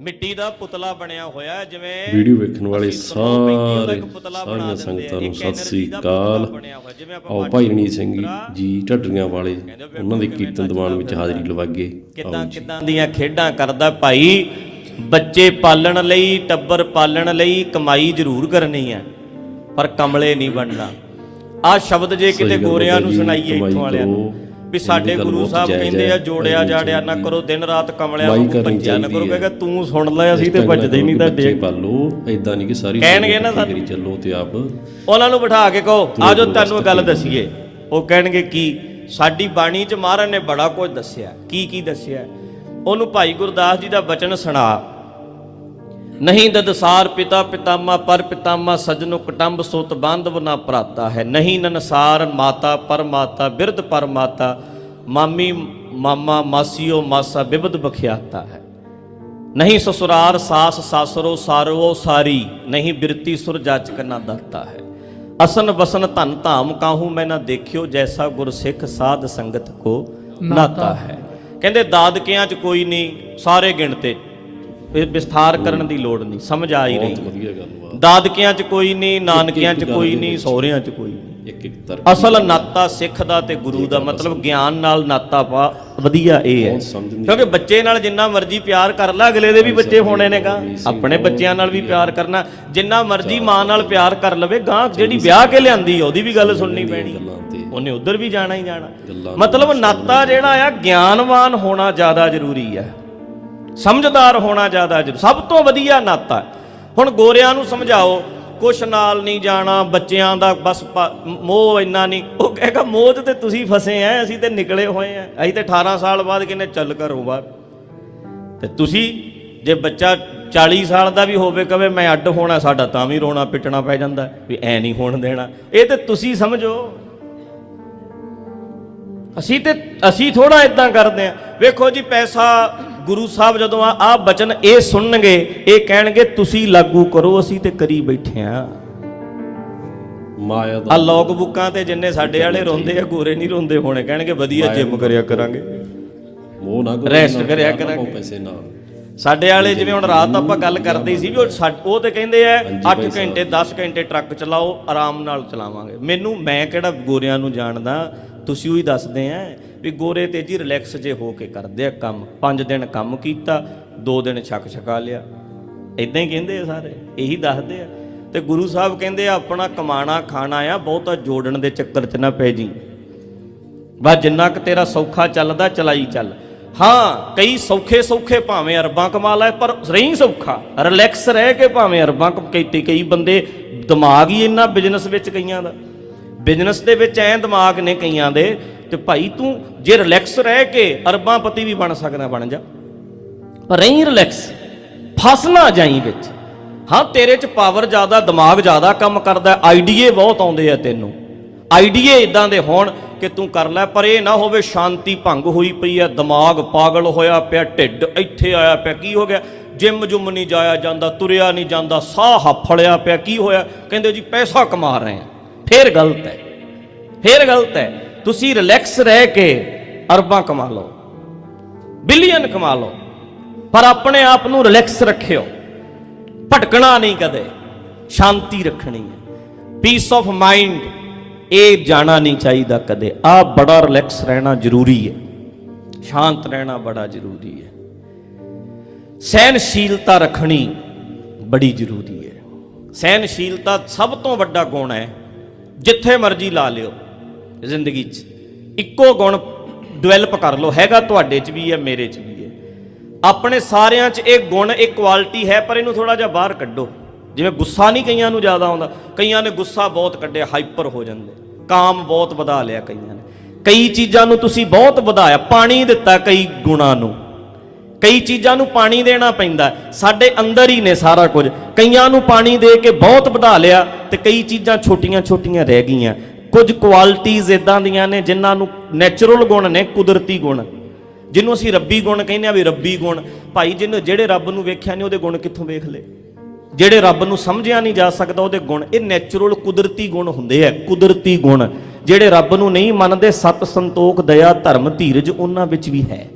ਮਿੱਟੀ ਦਾ ਪੁਤਲਾ ਬਣਿਆ ਹੋਇਆ ਜਿਵੇਂ ਵੀਡੀਓ ਵੇਖਣ ਵਾਲੇ ਸਾਰੇ ਸਾਰੀਆਂ। ਸੰਗਤਾਂ ਨੂੰ ਸਤਿ ਸ੍ਰੀ ਅਕਾਲ। ਆਓ ਭਾਈ ਰਣਜੀਤ ਸਿੰਘ ਜੀ ਢੱਡਰੀਆਂ ਵਾਲੇ ਉਹਨਾਂ ਦੇ ਕੀਰਤਨ ਦੀਵਾਨ ਵਿੱਚ ਹਾਜ਼ਰੀ ਲਵਾਗੇ। ਕਿੱਦਾਂ ਕਿੱਦਾਂ ਦੀਆਂ ਖੇਡਾਂ ਕਰਦਾ ਭਾਈ? ਬੱਚੇ ਪਾਲਣ ਲਈ ਟੱਬਰ ਪਾਲਣ ਲਈ ਕਮਾਈ ਜ਼ਰੂਰ ਕਰਨੀ ਹੈ ਪਰ ਕਮਲੇ ਨਹੀਂ ਬਣਨਾ। ਆ ਸ਼ਬਦ ਜੇ ਕਿਤੇ ਗੋਰਿਆਂ ਨੂੰ ਸੁਣਾਈਏ ਇੱਥੋਂ ਵਾਲਿਆਂ ਨੂੰ। ਵੀ ਸਾਡੇ ਗੁਰੂ ਸਾਹਿਬ ਕਹਿੰਦੇ ਆ ਜੋੜਿਆ ਜਾੜਿਆ ਨਾ ਕਰੋ ਦਿਨ ਰਾਤ ਕਮਲਿਆਂ ਨੂੰ ਭੱਜਿਆ ਨਾ ਕਰੋ। ਕਹੇਗਾ ਤੂੰ ਸੁਣ ਲੈ ਅਸੀਂ ਤੇ ਭੱਜਦੇ ਨਹੀਂ ਬੱਚੇ ਤੁਹਾਡੇ ਪਾਲੋ ਐਦਾਂ ਨਹੀਂ ਕਿ ਸਾਰੀ ਕਹਿਣਗੇ ਨਾ ਕਰੀ ਚੱਲੋ ਤੇ ਆਪ ਉਹਨਾਂ ਨੂੰ ਬਿਠਾ ਕੇ ਕਹੋ ਆਜੋ ਤੁਹਾਨੂੰ ਗੱਲ ਦਸੀਏ। ਉਹ ਕਹਿਣਗੇ ਕੀ ਸਾਡੀ ਬਾਣੀ ਚ ਮਹਾਰਾਜ ਨੇ ਬੜਾ ਕੁਝ ਦੱਸਿਆ। ਕੀ ਕੀ ਦੱਸਿਆ? ਉਹਨੂੰ ਭਾਈ ਗੁਰਦਾਸ ਜੀ ਦਾ ਬਚਨ ਸੁਣਾ। ਨਹੀਂ ਦਦਸਾਰ ਪਿਤਾ ਪਿਤਾਮਾ, ਪਰ ਪਿਤਾਮਾ ਸਜਨੋ ਕਟੰਬ ਸੋਤ ਬਾਂਧਵ ਨਾ ਭਰਾਤਾ ਹੈ। ਨਹੀਂ ਨਨਸਾਰ ਮਾਤਾ ਪਰ ਮਾਤਾ ਬਿਰਧ ਪਰ ਮਾਮੀ, ਮਾਮਾ, ਮਾਸੀਓ, ਮਾਸਾ ਬਿਬਦ ਬਖਿਆਤਾ ਹੈ। ਨਹੀਂ ਸਸੁਰਾਰ, ਸਾਸ, ਸਾਸਰੋ, ਸਾਰਵੋ, ਸਾਰੀ, ਨਹੀਂ ਬਿਰਤੀ ਸੁਰ ਜਾਚਕ ਨਾ ਦਾਤਾ ਹੈ। ਅਸਨ ਬਸਨ ਧਨ ਧਾਮ ਕਾਹੂ ਮੈਂ ਨਾ ਦੇਖਿਓ, ਜੈਸਾ ਗੁਰ ਸਿੱਖ ਸਾਧ ਸੰਗਤ ਕੋ ਨਾਤਾ ਹੈ। ਕਹਿੰਦੇ ਦਾਦਕਿਆਂ ਚ ਕੋਈ ਨਹੀਂ ਸਾਰੇ ਗਿਣਤੇ ਇਹ ਵਿਸਥਾਰ ਕਰਨ ਦੀ ਲੋੜ ਨਹੀਂ ਸਮਝ ਆ ਹੀ ਰਹੀ ਵਧੀਆ ਦਾਦਕਿਆਂ ਚ ਕੋਈ ਨਹੀਂ ਨਾਨਕਿਆਂ ਚ ਕੋਈ ਨਹੀਂ ਸਹੁਰਿਆਂ ਚ ਕੋਈ ਨਹੀਂ। ਇੱਕ ਇੱਕ ਤਰ ਅਸਲ ਨਾਤਾ ਸਿੱਖ ਦਾ ਤੇ ਗੁਰੂ ਦਾ ਮਤਲਬ ਗਿਆਨ ਨਾਲ ਨਾਤਾ ਪਾ ਵਧੀਆ ਇਹ ਹੈ। ਬਹੁਤ ਸਮਝਣ ਦੀ ਕਿਉਂਕਿ ਬੱਚੇ ਨਾਲ ਜਿੰਨਾ ਮਰਜ਼ੀ ਪਿਆਰ ਕਰ ਲੈ ਅਗਲੇ ਦੇ ਵੀ ਬੱਚੇ ਹੋਣੇ ਨੇਗਾ ਆਪਣੇ ਬੱਚਿਆਂ ਨਾਲ ਵੀ ਪਿਆਰ ਕਰਨਾ ਜਿੰਨਾ ਮਰਜ਼ੀ ਮਾਂ ਨਾਲ ਪਿਆਰ ਕਰ ਲਵੇ ਗਾਂ ਜਿਹੜੀ ਵਿਆਹ ਕੇ ਲਿਆਂਦੀ ਉਹਦੀ ਵੀ ਗੱਲ ਸੁਣਨੀ ਪੈਣੀ। ਗੱਲਾਂ ਤੇ। ਉਹਨੇ ਉਧਰ ਵੀ ਜਾਣਾ ਹੀ ਜਾਣਾ। ਗੱਲਾਂ ਮਤਲਬ ਨਾਤਾ ਜਿਹੜਾ ਆ ਗਿਆਨਵਾਨ ਹੋਣਾ ਜ਼ਿਆਦਾ ਜ਼ਰੂਰੀ ਹੈ ਸਮਝਦਾਰ ਹੋਣਾ ਜ਼ਿਆਦਾ ਜ਼ਰੂਰੀ, ਸਭ ਤੋਂ ਵਧੀਆ ਨਾਤਾ। ਹੁਣ ਗੋਰਿਆਂ ਨੂੰ ਸਮਝਾਓ, ਕੁਛ ਨਾਲ ਨਹੀਂ ਜਾਣਾ, ਬੱਚਿਆਂ ਦਾ ਬਸ ਮੋਹ ਇੰਨਾ ਨਹੀਂ। ਉਹ ਕਹੇਗਾ, ਮੋਹ 'ਚ ਤੇ ਤੁਸੀਂ ਫਸੇ ਆ ਅਸੀਂ ਤੇ ਨਿਕਲੇ ਹੋਏ ਆ ਅਸੀਂ ਤੇ 18 ਸਾਲ ਬਾਅਦ ਕਿਨੇ ਚੱਲ ਘਰੋਂ ਬਾਹਰ ਤੇ ਤੁਸੀਂ, ਜੇ ਬੱਚਾ 40 ਸਾਲ ਦਾ ਵੀ ਹੋਵੇ, ਕਵੇ, ਮੈਂ ਅੱਡ ਹੋਣਾ, ਸਾਡਾ ਤਾਂ ਵੀ ਰੋਣਾ ਪਿੱਟਣਾ ਪੈ ਜਾਂਦਾ, ਵੀ ਐ ਨਹੀਂ ਹੋਣ ਦੇਣਾ। ਇਹ ਤੇ ਤੁਸੀਂ ਸਮਝੋ। ਅਸੀਂ ਤੇ, ਅਸੀਂ ਥੋੜਾ ਇਦਾਂ ਕਰਦੇ ਆ। ਵੇਖੋ ਜੀ, ਪੈਸਾ ਗੁਰੂ ਸਾਹਿਬ ਜਦੋਂ ਆ ਆ ਬਚਨ ਇਹ ਸੁਣਨਗੇ ਇਹ ਕਹਿਣਗੇ ਤੁਸੀਂ ਲਾਗੂ ਕਰੋ ਅਸੀਂ ਤੇ ਕਰੀ ਬੈਠੇ ਆ। ਮਾਇਆ ਆ ਦਾ ਲੌਗ ਬੁੱਕਾਂ ਤੇ ਜਿੰਨੇ ਸਾਡੇ ਵਾਲੇ ਰੋਂਦੇ ਆ ਗੋਰੇ ਨਹੀਂ ਰੋਂਦੇ ਹੋਣੇ ਕਹਿਣਗੇ ਵਧੀਆ ਜਿਮ ਕਰਿਆ ਕਰਾਂਗੇ। ਮੋਹ ਨਾ ਨਾ ਕਰਿਆ ਕਰਾਂਗੇ। ਪੈਸੇ ਨਾ। ਸਾਡੇ ਵਾਲੇ ਜਿਵੇਂ ਹੁਣ ਰਾਤ ਆਪਾਂ ਗੱਲ ਕਰਦੇ ਸੀ ਵੀ ਉਹ ਉਹ ਤੇ ਕਹਿੰਦੇ ਆ 8 ਘੰਟੇ 10 ਘੰਟੇ ਟਰੱਕ ਚਲਾਓ ਆਰਾਮ ਨਾਲ ਚਲਾਵਾਂਗੇ। ਮੈਨੂੰ ਮੈਂ ਕਿਹੜਾ ਗੋਰਿਆਂ ਨੂੰ ਜਾਣਦਾ ਤੁਸੀਂ ਉਹੀ ਦੱਸਦੇ ਆ ਵੀ ਗੋਰੇ ਤੇ ਜੀ ਰਿਲੈਕਸ ਜੇ ਹੋ ਕੇ ਕਰਦੇ ਆ ਕੰਮ। 5 ਦਿਨ ਕੰਮ ਕੀਤਾ 2 ਦਿਨ ਛੱਕ ਛਕਾ ਲਿਆ। ਇਦਾਂ ਹੀ ਕਹਿੰਦੇ ਆ ਸਾਰੇ, ਇਹੀ ਦੱਸਦੇ ਆ। ਤੇ ਗੁਰੂ ਸਾਹਿਬ ਕਹਿੰਦੇ ਆ, ਆਪਣਾ ਕਮਾਣਾ ਖਾਣਾ ਆ, ਬਹੁਤਾ ਜੋੜਨ ਦੇ ਚੱਕਰ 'ਚ ਨਾ ਪੈ ਜੀ। ਬਸ ਜਿੰਨਾ ਕੁ ਤੇਰਾ ਸੌਖਾ ਚੱਲਦਾ, ਚਲਾਈ ਚੱਲ। ਹਾਂ, ਕਈ ਸੌਖੇ ਸੌਖੇ ਭਾਵੇਂ ਅਰਬਾਂ ਕਮਾ ਲੈ, ਪਰ ਰਹੀ ਸੌਖਾ। ਰਿਲੈਕਸ ਰਹਿ ਕੇ ਭਾਵੇਂ ਅਰਬਾਂ ਕੀਤੀ ਕਈ ਬੰਦੇ ਦਿਮਾਗ ਹੀ ਇੰਨਾ ਬਿਜ਼ਨਸ ਵਿੱਚ ਕਈਆਂ ਦਾ। ਬਿਜ਼ਨਸ ਦੇ ਵਿੱਚ ਐ ਦਿਮਾਗ ਨੇ ਕਈਆਂ ਦੇ ਤੇ ਭਾਈ ਤੂੰ ਜੇ ਰਿਲੈਕਸ ਰਹਿ ਕੇ ਅਰਬਾਂ ਪਤੀ ਵੀ ਬਣ ਸਕਦਾ, ਬਣ ਜਾ। ਪਰ ਰਹੀ ਰਿਲੈਕਸ ਫਸ ਨਾ ਜਾਈ ਵਿੱਚ। ਹਾਂ, ਤੇਰੇ 'ਚ ਪਾਵਰ ਜ਼ਿਆਦਾ, ਦਿਮਾਗ ਜ਼ਿਆਦਾ ਕੰਮ ਕਰਦਾ ਆਈਡੀਏ ਬਹੁਤ ਆਉਂਦੇ ਆ ਤੈਨੂੰ। ਆਈਡੀਏ ਇਦਾਂ ਦੇ ਹੋਣ ਕਿ ਤੂੰ ਕਰ ਲੈ, ਪਰ ਇਹ ਨਾ ਹੋਵੇ ਸ਼ਾਂਤੀ ਭੰਗ ਹੋਈ ਪਈ ਆ, ਦਿਮਾਗ ਪਾਗਲ ਹੋਇਆ ਪਿਆ, ਢਿੱਡ ਇੱਥੇ ਆਇਆ ਪਿਆ, ਕੀ ਹੋ ਗਿਆ? ਜਿੰਮ ਜੁਮ ਨਹੀਂ ਜਾਇਆ ਜਾਂਦਾ, ਤੁਰਿਆ ਨਹੀਂ ਜਾਂਦਾ, ਸਾਹ ਹਫੜਿਆ ਪਿਆ, ਕੀ ਹੋਇਆ? ਕਹਿੰਦੇ ਜੀ, ਪੈਸਾ ਕਮਾ ਰਹੇ ਆ। ਫੇਰ ਗਲਤ ਹੈ। ਫੇਰ ਗਲਤ ਹੈ। ਤੁਸੀਂ ਰਿਲੈਕਸ ਰਹਿ ਕੇ ਅਰਬਾਂ ਕਮਾ ਲਓ ਬਿਲੀਅਨ ਕਮਾ ਲਓ, ਪਰ ਆਪਣੇ ਆਪ ਨੂੰ ਰਿਲੈਕਸ ਰੱਖਿਓ। ਭਟਕਣਾ ਨਹੀਂ ਕਦੇ, ਸ਼ਾਂਤੀ ਰੱਖਣੀ ਹੈ। ਪੀਸ ਆਫ ਮਾਈਂਡ ਇਹ ਜਾਣਾ ਨਹੀਂ ਚਾਹੀਦਾ ਕਦੇ। ਆ ਬੜਾ ਰਿਲੈਕਸ ਰਹਿਣਾ ਜ਼ਰੂਰੀ ਹੈ। ਸ਼ਾਂਤ ਰਹਿਣਾ ਬੜਾ ਜ਼ਰੂਰੀ ਹੈ। ਸਹਿਨਸ਼ੀਲਤਾ ਰੱਖਣੀ ਬੜੀ ਜ਼ਰੂਰੀ ਹੈ। ਸਹਿਨਸ਼ੀਲਤਾ ਸਭ ਤੋਂ ਵੱਡਾ ਗੁਣ ਹੈ। ਜਿੱਥੇ ਮਰਜ਼ੀ ਲਾ ਲਿਓ। ਜ਼ਿੰਦਗੀ 'ਚ ਇੱਕੋ ਗੁਣ ਡਿਵੈਲਪ ਕਰ ਲਓ। ਹੈਗਾ ਤੁਹਾਡੇ 'ਚ ਵੀ ਹੈ, ਮੇਰੇ 'ਚ ਵੀ ਹੈ। ਆਪਣੇ ਸਾਰਿਆਂ 'ਚ ਇਹ ਗੁਣ, ਇਹ ਕੁਆਲਿਟੀ ਹੈ, ਪਰ ਇਹਨੂੰ ਥੋੜਾ ਜਿਹਾ ਬਾਹਰ ਕੱਢੋ। ਜਿਵੇਂ ਗੁੱਸਾ ਨਹੀਂ ਕਈਆਂ ਨੂੰ ਜ਼ਿਆਦਾ ਆਉਂਦਾ। ਕਈਆਂ ਨੇ ਗੁੱਸਾ ਬਹੁਤ ਕੱਢਿਆ ਹਾਈਪਰ ਹੋ ਜਾਂਦੇ। ਕਾਮ ਬਹੁਤ ਵਧਾ ਲਿਆ ਕਈਆਂ ਨੇ। ਕਈ ਚੀਜ਼ਾਂ ਨੂੰ ਤੁਸੀਂ ਬਹੁਤ ਵਧਾਇਆ, ਪਾਣੀ ਦਿੱਤਾ ਕਈ ਗੁਣਾਂ ਨੂੰ। ਕਈ ਚੀਜ਼ਾਂ ਨੂੰ ਪਾਣੀ ਦੇਣਾ ਪੈਂਦਾ। ਸਾਡੇ ਅੰਦਰ ਹੀ ਨੇ ਸਾਰਾ ਕੁਝ। ਕਈਆਂ ਨੂੰ ਪਾਣੀ ਦੇ ਕੇ ਬਹੁਤ ਵਧਾ ਲਿਆ ਤੇ ਕਈ ਚੀਜ਼ਾਂ ਛੋਟੀਆਂ-ਛੋਟੀਆਂ ਰਹਿ ਗਈਆਂ। ਕੁਝ ਕੁਆਲਿਟੀਆਂ ਇਦਾਂ ਦੀਆਂ ਨੇ ਜਿਨ੍ਹਾਂ ਨੂੰ ਨੇਚਰਲ ਗੁਣ ਨੇ, ਕੁਦਰਤੀ ਗੁਣ। ਜਿਹਨੂੰ ਅਸੀਂ ਰੱਬੀ ਗੁਣ ਕਹਿੰਦੇ ਆ ਵੀ ਰੱਬੀ ਗੁਣ। ਭਾਈ, ਜਿਹਨੇ ਜਿਹੜੇ ਰੱਬ ਨੂੰ ਵੇਖਿਆ ਨਹੀਂ, ਉਹਦੇ ਗੁਣ ਕਿੱਥੋਂ ਵੇਖ ਲਏ? ਜਿਹੜੇ ਰੱਬ ਨੂੰ ਸਮਝਿਆ ਨਹੀਂ ਜਾ ਸਕਦਾ, ਉਹਦੇ ਗੁਣ। ਇਹ ਨੇਚਰਲ ਕੁਦਰਤੀ ਗੁਣ ਹੁੰਦੇ ਆ, ਕੁਦਰਤੀ ਗੁਣ। ਜਿਹੜੇ ਰੱਬ ਨੂੰ ਨਹੀਂ ਮੰਨਦੇ, ਸਤ ਸੰਤੋਖ, ਦਇਆ, ਧਰਮ, ਧੀਰਜ, ਉਹਨਾਂ ਵਿੱਚ ਵੀ ਹੈ।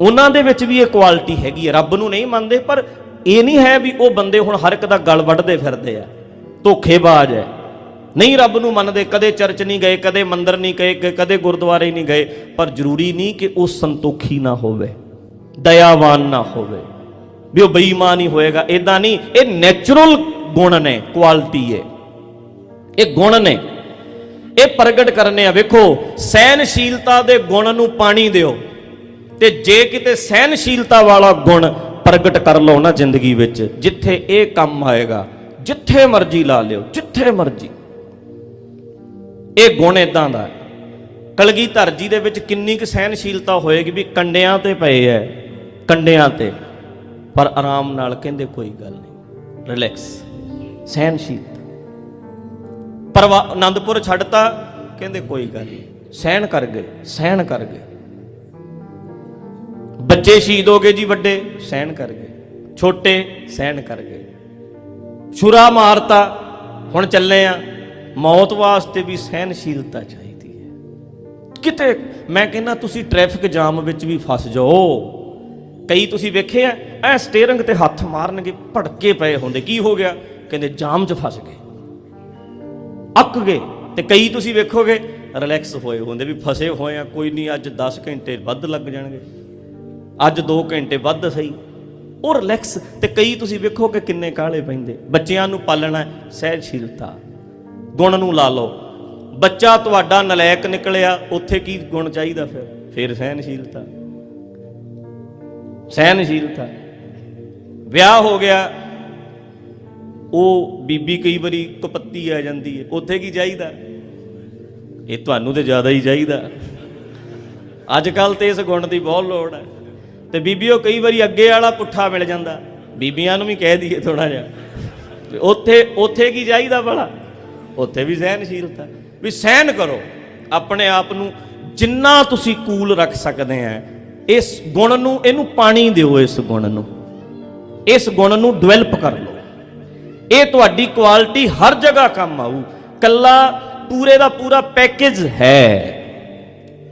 ਉਹਨਾਂ ਦੇ ਵਿੱਚ ਵੀ ਇਹ ਕੁਆਲਿਟੀ ਹੈਗੀ ਹੈ ਰੱਬ ਨੂੰ ਨਹੀਂ ਮੰਨਦੇ, ਪਰ ਇਹ ਨਹੀਂ ਹੈ ਵੀ ਉਹ ਬੰਦੇ ਹੁਣ ਹਰ ਇੱਕ ਦਾ ਗਲ ਵੱਢਦੇ ਫਿਰਦੇ ਆ। ਧੋਖੇਬਾਜ਼ ਹੈ। ਨਹੀਂ ਰੱਬ ਨੂੰ ਮੰਨਦੇ, ਕਦੇ ਚਰਚ ਨਹੀਂ ਗਏ, ਕਦੇ ਮੰਦਰ ਨਹੀਂ ਗਏ ਕਦੇ ਗੁਰਦੁਆਰੇ ਨਹੀਂ ਗਏ, ਪਰ ਜ਼ਰੂਰੀ ਨਹੀਂ ਕਿ ਉਹ ਸੰਤੋਖੀ ਨਾ ਹੋਵੇ, ਦਇਆਵਾਨ ਨਾ ਹੋਵੇ। ਵੀ ਉਹ ਬੇਈਮਾਨ ਹੀ ਹੋਏਗਾ ਇਦਾਂ ਨਹੀਂ, ਇਹ ਨੇਚਰਲ ਗੁਣ ਨੇ ਕੁਆਲਿਟੀ ਹੈ ਇਹ ਗੁਣ ਨੇ। ਇਹ ਪ੍ਰਗਟ ਕਰਨੇ ਆ, ਵੇਖੋ ਸਹਿਨਸ਼ੀਲਤਾ ਦੇ ਗੁਣ ਨੂੰ ਪਾਣੀ ਦਿਓ, ਤੇ ਜੇ ਕਿਤੇ ਸਹਿਨਸ਼ੀਲਤਾ ਵਾਲਾ ਗੁਣ ਪ੍ਰਗਟ ਕਰ ਲਓ ਨਾ ਜ਼ਿੰਦਗੀ ਵਿੱਚ, ਜਿੱਥੇ ਇਹ ਕੰਮ ਆਏਗਾ, ਜਿੱਥੇ ਮਰਜ਼ੀ ਲਾ ਲਿਓ, ਜਿੱਥੇ ਮਰਜ਼ੀ। ਇਹ ਗੁਣ ਇਦਾਂ ਦਾ ਹੈ। ਕਲਗੀਧਰ ਜੀ ਦੇ ਵਿੱਚ ਕਿੰਨੀ ਕੁ ਸਹਿਨਸ਼ੀਲਤਾ ਹੋਏਗੀ ਵੀ ਕੰਡਿਆਂ ਤੇ ਪਏ ਐ, ਕੰਡਿਆਂ ਤੇ। ਪਰ ਆਰਾਮ ਨਾਲ ਕਹਿੰਦੇ ਕੋਈ ਗੱਲ ਨਹੀਂ। ਰਿਲੈਕਸ ਸਹਿਨਸ਼ੀਲਤਾ ਪਰਵਾ ਆਨੰਦਪੁਰ ਛੱਡਤਾ, ਕਹਿੰਦੇ ਕੋਈ ਗੱਲ ਨਹੀਂ। ਸਹਿਣ ਕਰ ਗਏ, ਸਹਿਣ ਕਰ ਗਏ। ਬੱਚੇ ਸ਼ਹੀਦ ਹੋ ਗਏ ਜੀ ਵੱਡੇ, ਸਹਿਣ ਕਰ ਗਏ। ਛੋਟੇ, ਸਹਿਣ ਕਰ ਗਏ। ਛੁਰਾ ਮਾਰਤਾ, ਹੁਣ ਚੱਲੇ ਆ। ਮੌਤ ਵਾਸਤੇ ਵੀ ਸਹਿਨਸ਼ੀਲਤਾ ਚਾਹੀਦੀ ਹੈ। ਕਿਤੇ ਮੈਂ ਕਹਿੰਦਾ ਤੁਸੀਂ ਟ੍ਰੈਫਿਕ ਜਾਮ ਵਿੱਚ ਵੀ ਫਸ ਜਾਓ। ਕਈ ਤੁਸੀਂ ਵੇਖੇ ਆ ਐ ਸਟੀਅਰਿੰਗ ਤੇ ਹੱਥ ਮਾਰਨਗੇ ਭੜਕੇ ਪਏ ਹੁੰਦੇ। ਕੀ ਹੋ ਗਿਆ? ਕਹਿੰਦੇ ਜਾਮ 'ਚ ਫਸ ਗਏ। ਅੱਕ ਗਏ। ਤੇ ਕਈ ਤੁਸੀਂ ਵੇਖੋਗੇ ਰਿਲੈਕਸ ਹੋਏ ਹੁੰਦੇ ਵੀ ਫਸੇ ਹੋਏ ਆ ਕੋਈ ਨਹੀਂ ਅੱਜ 10 ਘੰਟੇ ਵੱਧ ਲੱਗ ਜਾਣਗੇ। ਅੱਜ 2 ਘੰਟੇ ਵੱਧ ਸਹੀ। ਉਹ ਰਿਲੈਕਸ। ਤੇ ਕਈ ਤੁਸੀਂ ਵੇਖੋਗੇ ਕਿੰਨੇ ਕਾਲੇ ਪੈਂਦੇ। ਬੱਚਿਆਂ ਨੂੰ ਪਾਲਣਾ ਹੈ, ਗੁਣ ਨੂੰ ਲਾ ਲਓ। ਬੱਚਾ ਤੁਹਾਡਾ ਨਲਾਇਕ ਨਿਕਲਿਆ, ਉੱਥੇ ਕੀ ਗੁਣ ਚਾਹੀਦਾ ਫਿਰ? ਫਿਰ ਸਹਿਨਸ਼ੀਲਤਾ ਸਹਿਨਸ਼ੀਲਤਾ ਵਿਆਹ ਹੋ ਗਿਆ, ਉਹ ਬੀਬੀ ਕਈ ਵਾਰੀ ਕਪੱਤੀ ਆ ਜਾਂਦੀ ਹੈ। ਉੱਥੇ ਕੀ ਚਾਹੀਦਾ? ਇਹ ਤੁਹਾਨੂੰ ਤੇ ਜ਼ਿਆਦਾ ਹੀ ਚਾਹੀਦਾ। ਅੱਜ ਕੱਲ ਤੇ ਇਸ ਗੁਣ ਦੀ ਬਹੁਤ ਲੋੜ ਹੈ। ਤੇ ਬੀਬੀਓ ਕਈ ਵਾਰੀ ਅੱਗੇ ਵਾਲਾ ਪੁੱਠਾ ਮਿਲ ਜਾਂਦਾ। ਬੀਬੀਆਂ ਨੂੰ ਵੀ ਕਹਿ ਦਈਏ ਥੋੜਾ ਜਿਹਾ। ਉੱਥੇ ਉੱਥੇ ਕੀ ਚਾਹੀਦਾ ਭਲਾ? ਉੱਥੇ ਵੀ ਸਹਿਨਸ਼ੀਲਤਾ ਵੀ ਸਹਿਨ ਕਰੋ। ਆਪਣੇ ਆਪ ਨੂੰ ਜਿੰਨਾ ਤੁਸੀਂ ਕੂਲ ਰੱਖ ਸਕਦੇ ਆ, ਇਸ ਗੁਣ ਨੂੰ, ਇਹਨੂੰ ਪਾਣੀ ਦਿਓ ਇਸ ਗੁਣ ਨੂੰ। ਇਸ ਗੁਣ ਨੂੰ ਡਿਵੈਲਪ ਕਰ ਲਓ। ਇਹ ਤੁਹਾਡੀ ਕੁਆਲਿਟੀ ਹਰ ਜਗ੍ਹਾ ਕੰਮ ਆਊ। ਕੱਲਾ ਪੂਰੇ ਦਾ ਪੂਰਾ ਪੈਕੇਜ ਹੈ।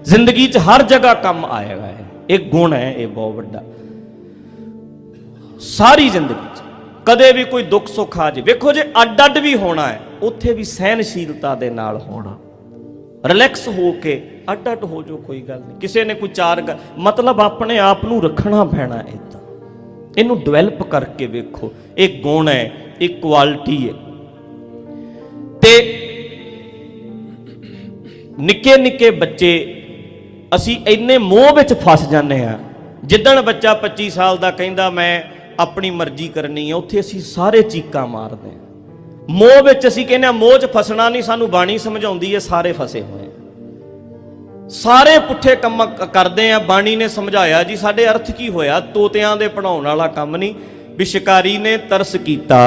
ਜ਼ਿੰਦਗੀ 'ਚ ਹਰ ਜਗ੍ਹਾ ਕੰਮ ਆਏਗਾ ਇਹ ਇਹ ਗੁਣ ਹੈ, ਇਹ ਬਹੁਤ ਵੱਡਾ। ਸਾਰੀ ਜ਼ਿੰਦਗੀ 'ਚ। ਕਦੇ ਵੀ ਕੋਈ ਦੁੱਖ ਸੁੱਖ ਆ ਜੇ ਵੇਖੋ ਜੇ ਅੱਡ ਅੱਡ ਵੀ ਹੋਣਾ ਹੈ ਉੱਥੇ ਵੀ ਸਹਿਨਸ਼ੀਲਤਾ ਦੇ ਨਾਲ ਹੋਣਾ। ਰਿਲੈਕਸ ਹੋ ਕੇ ਅੱਡ ਅੱਡ ਹੋ ਜੋ ਕੋਈ ਗੱਲ ਨਹੀਂ। ਕਿਸੇ ਨੇ ਕੋਈ ਚਾਰ ਗ- ਮਤਲਬ ਆਪਣੇ ਆਪ ਨੂੰ ਰੱਖਣਾ ਪੈਣਾ ਇਦਾਂ ਇਹਨੂੰ ਡਿਵੈਲਪ ਕਰਕੇ ਵੇਖੋ। ਇਹ ਗੁਣ ਹੈ, ਇਹ ਕੁਆਲਿਟੀ ਹੈ। ਤੇ ਨਿੱਕੇ ਨਿੱਕੇ ਬੱਚੇ, ਅਸੀਂ ਇੰਨੇ ਮੋਹ ਵਿੱਚ ਫਸ ਜਾਂਦੇ ਆ ਜਿੱਦਣ ਬੱਚਾ 25 ਸਾਲ ਦਾ ਕਹਿੰਦਾ, ਮੈਂ ਆਪਣੀ ਮਰਜ਼ੀ ਕਰਨੀ ਹੈ, ਉੱਥੇ ਅਸੀਂ ਸਾਰੇ ਚੀਕਾਂ ਮਾਰਦੇ ਆ ਮੋਹ ਵਿੱਚ ਅਸੀਂ ਕਹਿੰਦੇ ਆ ਮੋਹ 'ਚ ਫਸਣਾ ਨਹੀਂ, ਸਾਨੂੰ ਬਾਣੀ ਸਮਝਾਉਂਦੀ ਹੈ, ਸਾਰੇ ਫਸੇ ਹੋਏ ਸਾਰੇ ਪੁੱਠੇ ਕੰਮ ਕਰਦੇ ਆ, ਬਾਣੀ ਨੇ ਸਮਝਾਇਆ ਜੀ, ਸਾਡੇ ਅਰਥ ਕੀ ਹੋਇਆ? ਤੋਤਿਆਂ ਦੇ ਪੜਾਉਣ ਵਾਲਾ ਕੰਮ ਨਹੀਂ। ਵੀ ਸ਼ਿਕਾਰੀ ਨੇ ਤਰਸ ਕੀਤਾ,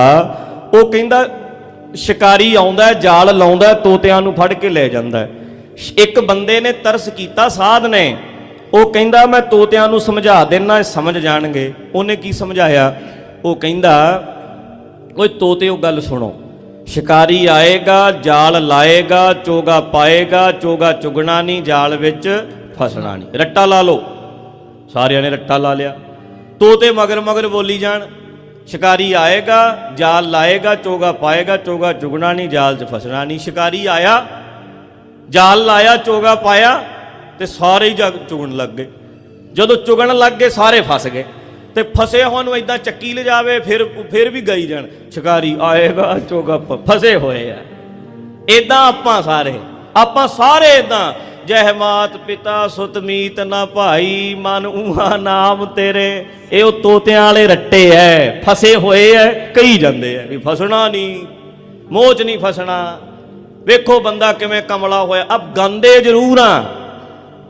ਉਹ ਕਹਿੰਦਾ, ਸ਼ਿਕਾਰੀ ਆਉਂਦਾ ਜਾਲ ਲਾਉਂਦਾ ਤੋਤਿਆਂ ਨੂੰ ਫੜ ਕੇ ਲੈ ਜਾਂਦਾ ਇੱਕ ਬੰਦੇ ਨੇ ਤਰਸ ਕੀਤਾ, ਸਾਧ ਨੇ। ਉਹ ਕਹਿੰਦਾ, ਮੈਂ ਤੋਤਿਆਂ ਨੂੰ ਸਮਝਾ ਦੇਣਾ ਸਮਝ ਜਾਣਗੇ। ਉਹਨੇ ਕੀ ਸਮਝਾਇਆ? ਉਹ ਕਹਿੰਦਾ, ਓਏ ਤੋਤੇ, ਉਹ ਗੱਲ ਸੁਣੋ। ਸ਼ਿਕਾਰੀ ਆਏਗਾ, ਜਾਲ ਲਾਏਗਾ, ਚੋਗਾ ਪਾਏਗਾ, ਚੋਗਾ ਚੁਗਣਾ ਨਹੀਂ, ਜਾਲ ਵਿੱਚ ਫਸਣਾ ਨਹੀਂ। ਰੱਟਾ ਲਾ ਲਓ। ਸਾਰਿਆਂ ਨੇ ਰੱਟਾ ਲਾ ਲਿਆ। ਤੋਤੇ ਮਗਰ ਮਗਰ ਬੋਲੀ ਜਾਣ। ਸ਼ਿਕਾਰੀ ਆਏਗਾ, ਜਾਲ ਲਾਏਗਾ, ਚੋਗਾ ਪਾਏਗਾ, ਚੋਗਾ ਚੁਗਣਾ ਨਹੀਂ, ਜਾਲ 'ਚ ਫਸਣਾ ਨਹੀਂ। ਸ਼ਿਕਾਰੀ ਆਇਆ, ਜਾਲ ਲਾਇਆ, ਚੋਗਾ ਪਾਇਆ ਤੇ ਸਾਰੇ ਹੀ ਜਗ ਚੁਗਣ ਲੱਗ ਗਏ। ਜਦੋਂ ਚੁਗਣ ਲੱਗ ਗਏ, ਸਾਰੇ ਫਸ ਗਏ। ਤੇ ਫਸੇ ਹੋਣ ਨੂੰ ਇਦਾਂ ਚੱਕੀ ਲਿਜਾਵੇ, ਫਿਰ ਫਿਰ ਵੀ ਗਈ ਜਾਣ ਸ਼ਿਕਾਰੀ, ਆਏਗਾ, ਚੋਗਾ ਫਸੇ ਹੋਏ ਆ। ਇਦਾਂ ਆਪਾਂ ਸਾਰੇ ਆਪਾਂ ਸਾਰੇ ਇਦਾਂ ਜਹਿਮਾਤ ਪਿਤਾ ਸੁਤਮੀਤ ਨਾ ਭਾਈ, ਮਨ ਊਹਾ ਨਾਮ ਤੇਰੇ। ਇਹ ਉਹ ਤੋਤਿਆਂ ਵਾਲੇ ਰੱਟੇ ਐ, ਫਸੇ ਹੋਏ ਐ, ਕਹੀ ਜਾਂਦੇ ਐ ਵੀ ਫਸਣਾ ਨਹੀਂ ਮੋਹ 'ਚ ਨਹੀਂ ਫਸਣਾ। ਵੇਖੋ ਬੰਦਾ ਕਿਵੇਂ ਕਮਲਾ ਹੋਇਆ। ਅਬ ਗੰਦੇ ਜ਼ਰੂਰ ਆ,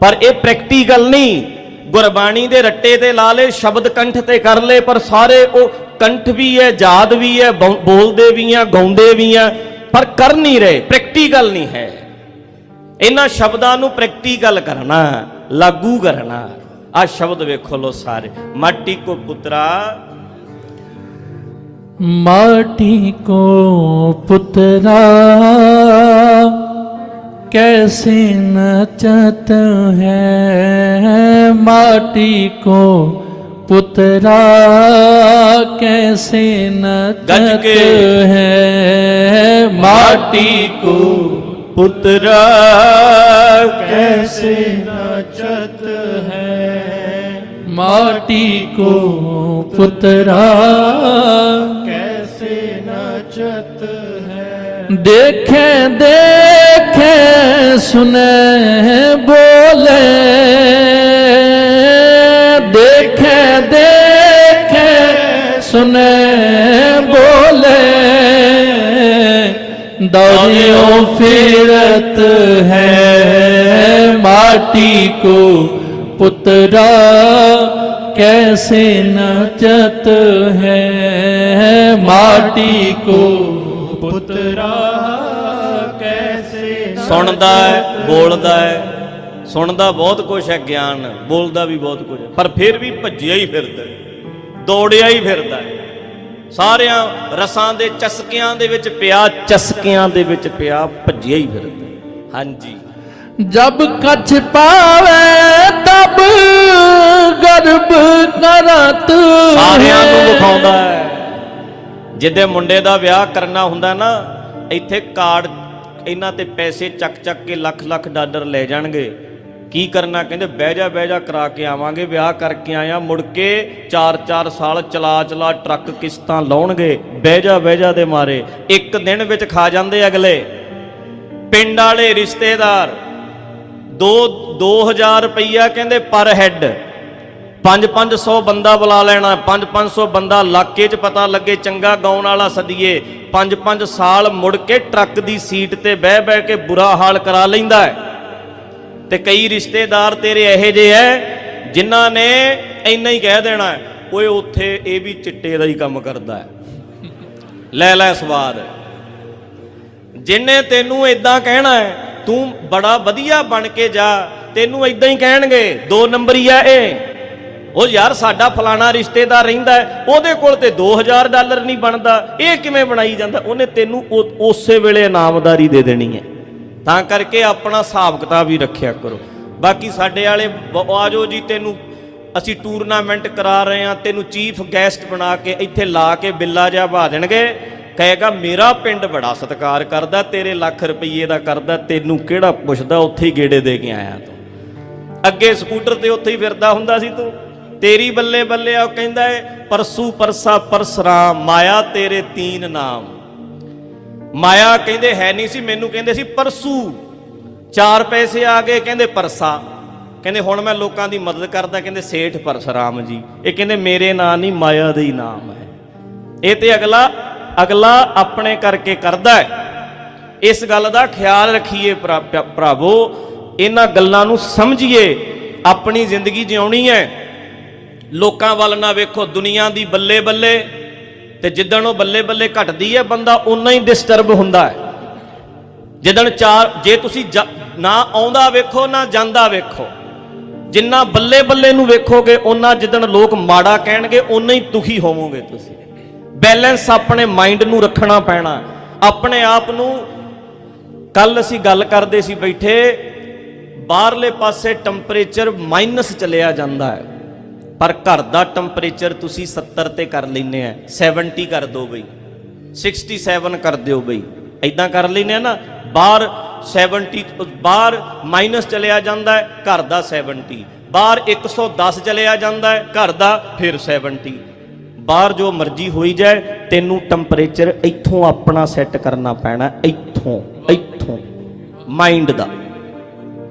ਪਰ ਇਹ ਪ੍ਰੈਕਟੀਕਲ ਨਹੀਂ। ਗੁਰਬਾਣੀ ਦੇ ਰੱਟੇ ਤੇ ਲਾ ਲੇ, ਸ਼ਬਦ ਕੰਠ ਤੇ ਕਰ ਲੇ, ਪਰ ਸਾਰੇ ਉਹ ਕੰਠ ਵੀ ਹੈ ਯਾਦ ਵੀ ਹੈ ਬੋਲਦੇ ਵੀ ਆ ਗਾਉਂਦੇ ਵੀ ਆ ਪਰ ਕਰ ਨਹੀਂ ਰਹੇ ਪ੍ਰੈਕਟੀਕਲ ਨਹੀਂ ਹੈ। ਇਹਨਾਂ ਸ਼ਬਦਾਂ ਨੂੰ ਪ੍ਰੈਕਟੀਕਲ ਕਰਨਾ, ਲਾਗੂ ਕਰਨਾ। ਆ ਸ਼ਬਦ ਵੇਖੋ ਲੋ ਸਾਰੇ, ਮਾਟੀ ਕੋ ਪੁੱਤਰਾ। ਮਾਟੀ ਕੋ ਪੁੱਤਰਾ। کیسے نچت ہے ماٹی کو پترا کیسے نچت ہے ماٹی کو پترا کیسے نچت ہے ماٹی کو پترا کیسے نچت ہے دیکھیں دیکھیں سنے بولے، دیکھے دیکھے، سنے بولے۔ دوریوں فیرت ہے ماٹی کو، پترا کیسے نچت ہے ماٹی کو، پترا ਸੁਣਦਾ ਹੈ ਬੋਲਦਾ ਹੈ। ਸੁਣਦਾ ਬਹੁਤ ਕੁਝ ਹੈ ਗਿਆਨ ਬੋਲਦਾ ਵੀ ਬਹੁਤ ਕੁਝ ਪਰ ਫਿਰ ਵੀ ਭੱਜਿਆ ਹੀ ਫਿਰਦਾ ਦੌੜਿਆ ਹੀ ਫਿਰਦਾ ਸਾਰਿਆਂ ਰਸਾਂ ਦੇ ਚਸਕਿਆਂ ਦੇ ਵਿੱਚ ਪਿਆ ਚਸਕਿਆਂ ਦੇ ਵਿੱਚ ਪਿਆ ਭੱਜਿਆ ਹੀ ਫਿਰਦਾ ਹਾਂਜੀ। ਜਬ ਕਛ ਪਾਵੇ ਤਬ ਗਰਬ ਕਰਤ ਸਾਰਿਆਂ ਨੂੰ ਵਿਖਾਉਂਦਾ ਹੈ। ਜਿੱਦੇ ਮੁੰਡੇ ਦਾ ਵਿਆਹ ਕਰਨਾ ਹੁੰਦਾ ਨਾ ਇੱਥੇ ਕਾਰਡ ਇਹਨਾਂ ਤੇ ਪੈਸੇ ਚੱਕ ਚੱਕ ਕੇ ਲੱਖ ਲੱਖ ਡਾਲਰ ਲੈ ਜਾਣਗੇ। ਕੀ ਕਰਨਾ? ਕਹਿੰਦੇ ਬਹਿ ਜਾ ਬਹਿ ਜਾ, ਕਰਾ ਕੇ ਆਵਾਂਗੇ, ਵਿਆਹ ਕਰਕੇ ਆਇਆ ਮੁੜ ਕੇ 4-4 ਸਾਲ ਚਲਾ ਚਲਾ ਟਰੱਕ ਕਿਸ਼ਤਾਂ ਲਾਉਣਗੇ। ਬਹਿ ਜਾ ਬਹਿ ਜਾ ਦੇ ਮਾਰੇ। ਇੱਕ ਦਿਨ ਵਿੱਚ ਖਾ ਜਾਂਦੇ ਅਗਲੇ। ਪਿੰਡ ਵਾਲੇ ਰਿਸ਼ਤੇਦਾਰ 2 2000 ਰੁਪਈਆ ਕਹਿੰਦੇ ਪਰ ਹੈੱਡ। 5-500 ਬੰਦਾ ਬੁਲਾ ਲੈਣਾ 5-500 ਬੰਦਾ ਇਲਾਕੇ 'ਚ ਪਤਾ ਲੱਗੇ ਚੰਗਾ ਗਾਉਣ ਵਾਲਾ ਸਦੀਏ। 5-5 ਸਾਲ ਮੁੜ ਕੇ ਟਰੱਕ ਦੀ ਸੀਟ ਤੇ ਬਹਿ ਬਹਿ ਕੇ ਬੁਰਾ ਹਾਲ ਕਰਾ ਲੈਂਦਾ ਹੈ। ਤੇ ਕਈ ਰਿਸ਼ਤੇਦਾਰ ਤੇਰੇ ਇਹੋ ਜਿਹੇ ਐ ਜਿਨ੍ਹਾਂ ਨੇ ਇੰਨਾ ਹੀ ਕਹਿ ਦੇਣਾ ਹੈ, ਓਏ ਉੱਥੇ ਇਹ ਵੀ ਚਿੱਟੇ ਦਾ ਹੀ ਕੰਮ ਕਰਦਾ ਹੈ। ਲੈ ਲੈ ਸਵਾਦ। ਜਿੰਨੇ ਤੈਨੂੰ ਇਦਾਂ ਕਹਿਣਾ ਹੈ ਤੂੰ ਬੜਾ ਵਧੀਆ ਬਣ ਕੇ ਜਾ ਤੈਨੂੰ ਇਦਾਂ ਹੀ ਕਹਿਣਗੇ ਦੋ ਨੰਬਰੀ ਆ ਇਹ। ਉਹ ਯਾਰ ਸਾਡਾ ਫਲਾਣਾ ਰਿਸ਼ਤੇਦਾਰ ਰਹਿੰਦਾ ਉਹਦੇ ਕੋਲ ਤੇ 2000 ਡਾਲਰ ਨਹੀਂ ਬਣਦਾ। ਇਹ ਕਿਵੇਂ ਬਣਾਈ ਜਾਂਦਾ? ਉਹਨੇ ਤੈਨੂੰ ਉਸੇ ਵੇਲੇ ਇਨਾਮਦਾਰੀ ਦੇ ਦੇਣੀ ਹੈ। ਤਾਂ ਕਰਕੇ ਆਪਣਾ ਹਿਸਾਬ ਕਿਤਾਬ ਹੀ ਰੱਖਿਆ ਕਰੋ। ਬਾਕੀ ਸਾਡੇ ਵਾਲੇ ਬ- ਆਜੋ ਜੀ, ਤੈਨੂੰ ਅਸੀਂ ਟੂਰਨਾਮੈਂਟ ਕਰਾ ਰਹੇ ਹਾਂ, ਤੈਨੂੰ ਚੀਫ ਗੈਸਟ ਬਣਾ ਕੇ ਇੱਥੇ ਲਾ ਕੇ ਬਿੱਲਾ ਜਿਹਾ ਬਾ ਦੇਣਗੇ। ਕਹੇਗਾ, ਮੇਰਾ ਪਿੰਡ ਬੜਾ ਸਤਿਕਾਰ ਕਰਦਾ, ਤੇਰੇ ਲੱਖ ਰੁਪਏ ਦਾ ਕਰਦਾ, ਤੈਨੂੰ ਕਿਹੜਾ ਪੁੱਛਦਾ? ਉੱਥੇ ਹੀ ਗੇੜੇ ਦੇ ਕੇ ਆਇਆ ਤੂੰ। ਅੱਗੇ ਸਕੂਟਰ ਤੇ ਉੱਥੇ ਹੀ ਫਿਰਦਾ ਹੁੰਦਾ ਸੀ ਤੂੰ। ਤੇਰੀ ਬੱਲੇ ਬੱਲੇ ਆ, ਉਹ ਕਹਿੰਦਾ ਹੈ ਪਰਸੂ ਪਰਸਾ ਪਰਸਰਾਮ ਮਾਇਆ ਤੇਰੇ ਤੀਨ ਨਾਮ। ਮਾਇਆ ਕਹਿੰਦੇ ਹੈ ਨਹੀਂ ਸੀ, ਮੈਨੂੰ ਕਹਿੰਦੇ ਸੀ ਪਰਸੂ। ਚਾਰ ਪੈਸੇ ਆ ਗਏ, ਕਹਿੰਦੇ ਪਰਸਾ। ਕਹਿੰਦੇ ਹੁਣ ਮੈਂ ਲੋਕਾਂ ਦੀ ਮਦਦ ਕਰਦਾ, ਕਹਿੰਦੇ ਸੇਠ ਪਰਸਰਾਮ ਜੀ। ਇਹ ਕਹਿੰਦੇ ਮੇਰੇ ਨਾਂ ਨਹੀਂ, ਮਾਇਆ ਦੇ ਹੀ ਨਾਮ ਹੈ। ਇਹ ਤੇ ਅਗਲਾ ਅਗਲਾ ਆਪਣੇ ਕਰਕੇ ਕਰਦਾ ਹੈ। ਇਸ ਗੱਲ ਦਾ ਖਿਆਲ ਰੱਖੀਏ ਭਰਾ- ਭਰਾਵੋ, ਇਹਨਾਂ ਗੱਲਾਂ ਨੂੰ ਸਮਝੀਏ। ਆਪਣੀ ਜ਼ਿੰਦਗੀ ਜਿਉਣੀ ਹੈ। ਲੋਕਾਂ ਵੱਲ ਨਾ ਵੇਖੋ, ਦੁਨੀਆ ਦੀ ਬੱਲੇ ਬੱਲੇ। ਤੇ ਜਿੱਦਣ ਉਹ ਬੱਲੇ ਬੱਲੇ ਘਟਦੀ ਹੈ, ਬੰਦਾ ਉਨਾ ਹੀ ਡਿਸਟਰਬ ਹੁੰਦਾ ਹੈ। ਜਿੱਦਣ ਚਾਰ, ਜੇ ਤੁਸੀਂ ਜਾ- ਨਾ ਆਉਂਦਾ ਵੇਖੋ, ਨਾ ਜਾਂਦਾ ਵੇਖੋ। ਜਿੰਨਾ ਬੱਲੇ ਬੱਲੇ ਨੂੰ ਵੇਖੋਗੇ ਉਹਨਾਂ ਜਿੱਦਣ ਲੋਕ ਮਾੜਾ ਕਹਿਣਗੇ ਉਨਾ ਹੀ ਦੁਖੀ ਹੋਵੋਗੇ ਤੁਸੀਂ। ਬੈਲੈਂਸ ਆਪਣੇ ਮਾਈਂਡ ਨੂੰ ਰੱਖਣਾ ਪੈਣਾ। ਆਪਣੇ ਆਪ ਨੂੰ, ਕੱਲ ਅਸੀਂ ਗੱਲ ਕਰਦੇ ਸੀ ਬੈਠੇ, ਬਾਹਰਲੇ ਪਾਸੇ ਟੈਂਪਰੇਚਰ ਮਾਈਨਸ ਚਲਿਆ ਜਾਂਦਾ ਹੈ। ਪਰ ਘਰ ਦਾ ਟੈਂਪਰੇਚਰ ਤੁਸੀਂ 70 ਤੇ ਕਰ ਲੈਨੇ ਆ 70 ਕਰ ਦਿਓ ਬਈ 67 ਕਰ ਦਿਓ ਬਈ। ਐਦਾਂ ਕਰ ਲੈਨੇ ਆ ਨਾ, ਬਾਹਰ 70 ਬਾਹਰ ਮਾਈਨਸ ਚਲਿਆ ਜਾਂਦਾ ਹੈ, ਘਰ ਦਾ 70 ਬਾਹਰ 110 ਚਲਿਆ ਜਾਂਦਾ ਹੈ, ਘਰ ਦਾ ਫਿਰ 70 ਬਾਹਰ ਜੋ ਮਰਜ਼ੀ ਹੋਈ ਜਾਏ, ਤੈਨੂੰ ਟੈਂਪਰੇਚਰ ਇੱਥੋਂ ਆਪਣਾ ਸੈੱਟ ਕਰਨਾ ਪੈਣਾ, ਇੱਥੋਂ ਇੱਥੋਂ। ਮਾਈਂਡ ਦਾ।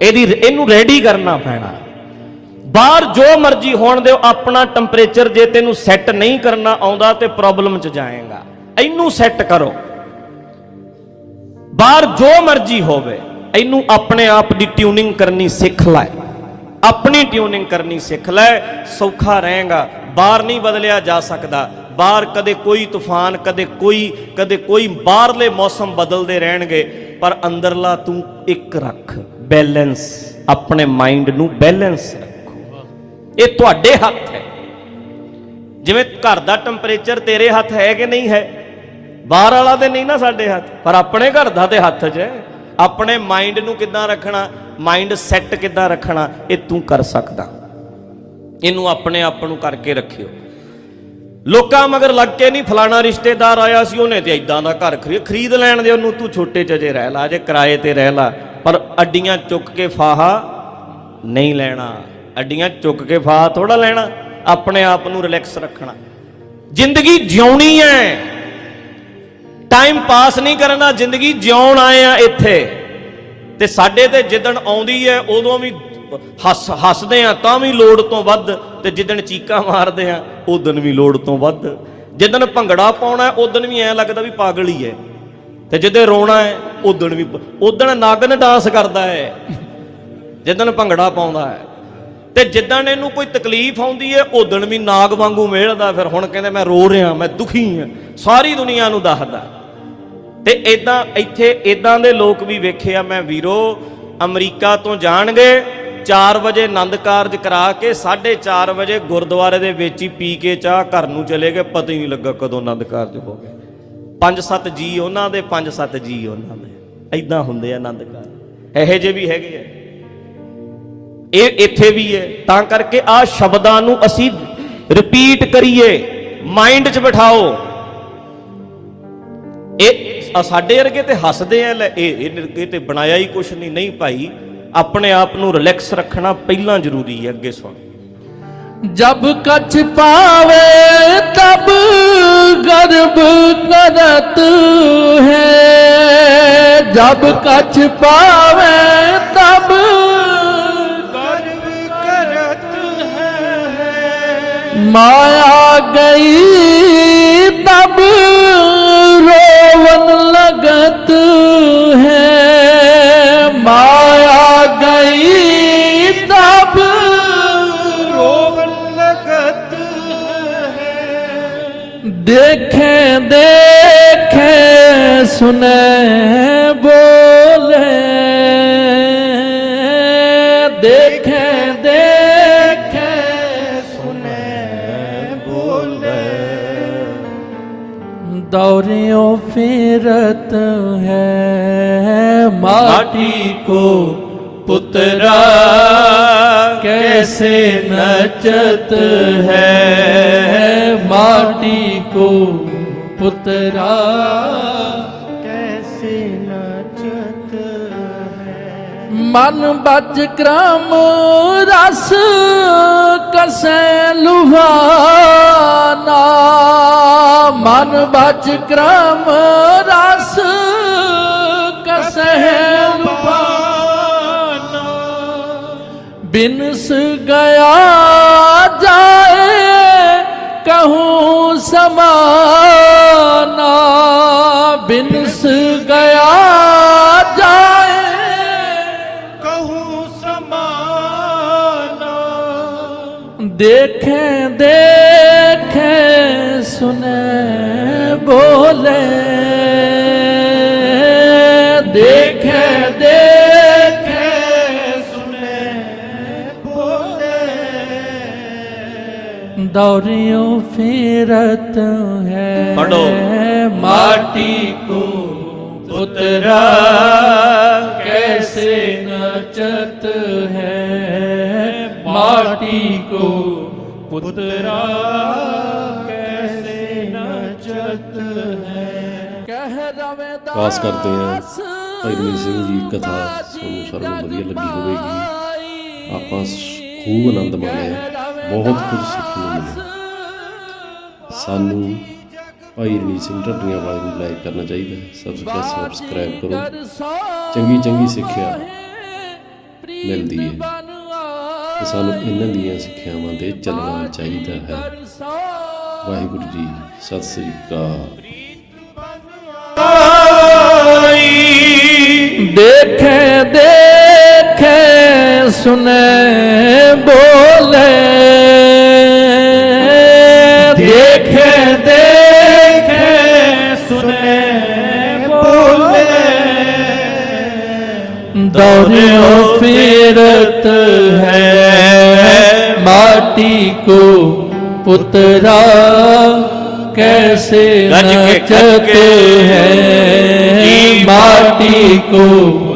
ਇਹਦੀ, ਇਹਨੂੰ ਰੈਡੀ ਕਰਨਾ ਪੈਣਾ। ਬਾਹਰ ਜੋ ਮਰਜ਼ੀ ਹੋਣ ਦਿਓ, ਆਪਣਾ ਟੈਂਪਰੇਚਰ ਜੇ ਤੈਨੂੰ ਸੈੱਟ ਨਹੀਂ ਕਰਨਾ ਆਉਂਦਾ ਤੇ ਪ੍ਰੋਬਲਮ ਚ ਜਾਏਗਾ। ਇਹਨੂੰ ਸੈੱਟ ਕਰੋ। ਬਾਹਰ ਜੋ ਮਰਜ਼ੀ ਹੋਵੇ, ਇਹਨੂੰ ਆਪਣੇ ਆਪ ਦੀ ਟਿਊਨਿੰਗ ਕਰਨੀ ਸਿੱਖ ਲੈ। ਆਪਣੀ ਟਿਊਨਿੰਗ ਕਰਨੀ ਸਿੱਖ ਲੈ। ਸੌਖਾ ਰਹੇਗਾ। ਬਾਹਰ ਨਹੀਂ ਬਦਲਿਆ ਜਾ ਸਕਦਾ। ਬਾਹਰ ਕਦੇ ਕੋਈ ਤੂਫਾਨ, ਕਦੇ ਕੋਈ ਕਦੇ ਕੋਈ ਬਾਹਰਲੇ ਮੌਸਮ ਬਦਲਦੇ ਰਹਿਣਗੇ। ਪਰ ਅੰਦਰਲਾ ਤੂੰ ਇੱਕ ਰੱਖ। ਬੈਲੈਂਸ ਆਪਣੇ ਮਾਈਂਡ ਨੂੰ ਬੈਲੈਂਸ ਇਹ ਤੁਹਾਡੇ ਹੱਥ ਹੈ। ਜਿਵੇਂ ਘਰ ਦਾ ਟੈਂਪਰੇਚਰ ਤੇਰੇ ਹੱਥ ਹੈ ਕਿ ਨਹੀਂ ਹੈ? ਬਾਹਰ ਵਾਲਾ ਤੇ ਨਹੀਂ ਨਾ ਸਾਡੇ ਹੱਥ, ਪਰ ਆਪਣੇ ਘਰ ਦਾ ਤੇ ਹੱਥ 'ਚ ਹੈ। ਆਪਣੇ ਮਾਈਂਡ ਨੂੰ ਕਿੱਦਾਂ ਰੱਖਣਾ ਮਾਈਂਡ ਸੈੱਟ ਕਿੱਦਾਂ ਰੱਖਣਾ, ਇਹ ਤੂੰ ਕਰ ਸਕਦਾ। ਇਹਨੂੰ ਆਪਣੇ ਆਪ ਨੂੰ ਕਰਕੇ ਰੱਖਿਓ। ਲੋਕਾਂ ਮਗਰ ਲੱਗ ਕੇ ਨਹੀਂ ਫਲਾਣਾ ਰਿਸ਼ਤੇਦਾਰ ਆਇਆ ਸੀ, ਉਹਨੇ ਤੇ ਇਦਾਂ ਦਾ ਘਰ ਖਰੀਦ ਖਰੀਦ ਲੈਣ ਦੇ ਉਹਨੂੰ ਤੂੰ ਛੋਟੇ 'ਚ ਜੇ ਰਹਿ ਲਾ, ਜੇ ਕਿਰਾਏ ਤੇ ਰਹਿ ਲਾ, ਪਰ ਅੱਡੀਆਂ ਚੁੱਕ ਕੇ ਫਾਹਾ ਨਹੀਂ ਲੈਣਾ। ਅੱਡੀਆਂ ਚੁੱਕ ਕੇ ਫਾ ਥੋੜਾ ਲੈਣਾ, ਆਪਣੇ ਆਪ ਨੂੰ ਰਿਲੈਕਸ ਰੱਖਣਾ। ਜ਼ਿੰਦਗੀ ਜਿਉਣੀ ਹੈ ਟਾਈਮ ਪਾਸ ਨਹੀਂ ਕਰਨਾ ਜ਼ਿੰਦਗੀ ਜਿਉਣ ਆਏ ਆ ਇੱਥੇ। ਤੇ ਸਾਡੇ ਤੇ ਜਿੱਦਣ ਆਉਂਦੀ ਹੈ ਉਦੋਂ ਵੀ ਹੱਸ, ਹੱਸਦੇ ਆ, ਤਾਂ ਵੀ ਲੋੜ ਤੋਂ ਵੱਧ। ਤੇ ਜਿੱਦਣ ਚੀਕਾਂ ਮਾਰਦੇ ਆ, ਉਦੋਂ ਵੀ ਲੋੜ ਤੋਂ ਵੱਧ। ਜਿੱਦਣ ਭੰਗੜਾ ਪਾਉਣਾ, ਉਦੋਂ ਵੀ ਐਂ ਲੱਗਦਾ ਵੀ ਪਾਗਲ ਹੀ ਹੈ ਤੇ ਜਿੱਦੇ ਰੋਣਾ ਹੈ ਉਦੋਂ ਵੀ ਉਦੋਂ ਨਾਗਨ ਡਾਂਸ ਕਰਦਾ ਹੈ ਜਿੱਦਣ ਭੰਗੜਾ ਪਾਉਂਦਾ ਹੈ ਤੇ ਜਿੱਦਣ ਇਹਨੂੰ ਕੋਈ ਤਕਲੀਫ ਆਉਂਦੀ ਹੈ ਉਦੋਂ ਵੀ ਨਾਗ ਵਾਂਗੂ ਮਿਹਲਦਾ ਫਿਰ ਹੁਣ ਕਹਿੰਦੇ ਮੈਂ ਰੋ ਰਿਹਾ, ਮੈਂ ਦੁਖੀ ਹਾਂ। ਸਾਰੀ ਦੁਨੀਆ ਨੂੰ ਦੱਸਦਾ। ਤੇ ਇਦਾਂ ਇੱਥੇ ਇਦਾਂ ਦੇ ਲੋਕ ਵੀ ਵੇਖੇ ਆ, ਮੈਂ ਵੀਰੋ, ਅਮਰੀਕਾ ਤੋਂ ਜਾਣਗੇ 4 ਵਜੇ ਆਨੰਦ ਕਾਰਜ ਕਰਾ ਕੇ 4:30 ਵਜੇ ਗੁਰਦੁਆਰੇ ਦੇ ਵਿੱਚ ਹੀ ਪੀ ਕੇ ਚਾਹ ਘਰ ਨੂੰ ਚਲੇ ਗਏ, ਪਤਾ ਹੀ ਨਹੀਂ ਲੱਗਾ ਕਦੋਂ ਆਨੰਦ ਕਾਰਜ ਹੋ ਗਿਆ। ਪੰਜ ਸੱਤ ਜੀ ਉਹਨਾਂ ਦੇ, ਪੰਜ ਸੱਤ ਜੀ ਉਹਨਾਂ ਦੇ। ਐਦਾਂ ਹੁੰਦੇ ਆ ਆਨੰਦ ਕਾਰਜ। ਇਹੋ ਜਿਹੇ ਵੀ ਹੈਗੇ ਆ। ਇਹ ਇੱਥੇ ਵੀ ਹੈ। ਤਾਂ ਕਰਕੇ ਆ ਸ਼ਬਦਾਂ ਨੂੰ ਅਸੀਂ ਰਿਪੀਟ ਕਰੀਏ। ਮਾਈਂਡ 'ਚ ਬਿਠਾਓ। ਇਹ ਸਾਡੇ ਵਰਗੇ ਤੇ ਹੱਸਦੇ ਆ, ਲੈ ਇਹ ਇਹ ਤੇ ਬਣਾਇਆ ਹੀ ਕੁਛ ਨਹੀਂ। ਨਹੀਂ ਭਾਈ, ਆਪਣੇ ਆਪ ਨੂੰ ਰਿਲੈਕਸ ਰੱਖਣਾ ਪਹਿਲਾਂ ਜ਼ਰੂਰੀ ਹੈ ਅੱਗੇ ਸੁਣ। ਜਬ ਕਛ ਪਾਵੇ, ਤਬ ਗਰਬ ਕਰਤ ਹੈ। ਜਬ ਕਛ ਪਾਵੇ, ਤਬ ਮਾਇਆ ਗਈ ਤਬ ਰੋਵਨ ਲਗਤ ਹੈ। ਮਾਇਆ ਗਈ ਤਬ ਰੋਵਨ ਲਗਤ ਹੈ। ਦੇਖੇ ਦੇਖੇ, ਸੁਨੇ कैसे नचत है माटी को पुतरा कैसे नचत है मन बज क्रम रस कसे लुभाना मन बज क्रम रस कसे लुभाना बिनस गया जाए कहूँ समाना बिनस गया जाए कहूँ समाना देखे देखे सुने बोले दौरियों फिरत है पढ़ो। माटी को पुतरा कैसे नचत है माटी को पुतरा कैसे नचत है कह रवेदास ਆਸ ਕਰਦੇ ਹਾਂ ਭਾਈ ਰਮੀਤ ਸਿੰਘ ਜੀ ਦੀ ਕਥਾ ਤੁਹਾਨੂੰ ਸਾਰਿਆਂ ਨੂੰ ਵਧੀਆ ਲੱਗੀ ਹੋਵੇਗੀ ਆਪਾਂ ਸ- ਖੂਬ ਆਨੰਦ ਮਾਣਿਆ ਬਹੁਤ ਕੁਝ ਸਿੱਖਣ ਨੂੰ ਮਿਲਿਆ। ਸਾਨੂੰ ਭਾਈ ਰਣਜੀਤ ਸਿੰਘ ਢੱਡੀਆਂ ਵਾਲੇ ਨੂੰ ਲਾਈਕ ਕਰਨਾ ਚਾਹੀਦਾ ਹੈ। ਸਬਸਕ੍ਰਾਈਬ ਕਰੋ। ਚੰਗੀ ਚੰਗੀ ਸਿੱਖਿਆ ਮਿਲਦੀ ਹੈ। ਸਾਨੂੰ ਇਹਨਾਂ ਦੀਆਂ ਸਿੱਖਿਆਵਾਂ ਤੇ ਚੱਲਣਾ ਚਾਹੀਦਾ ਹੈ। ਵਾਹਿਗੁਰੂ ਜੀ, ਸਤਿ ਸ੍ਰੀ ਅਕਾਲ। ਦੇਖੇ سنے بولے۔ دیکھے دیکھے سنے بولے۔ دور فیرت ہے ماٹی کو پترا۔ کیسے نچتے ہیں۔ ماٹی کو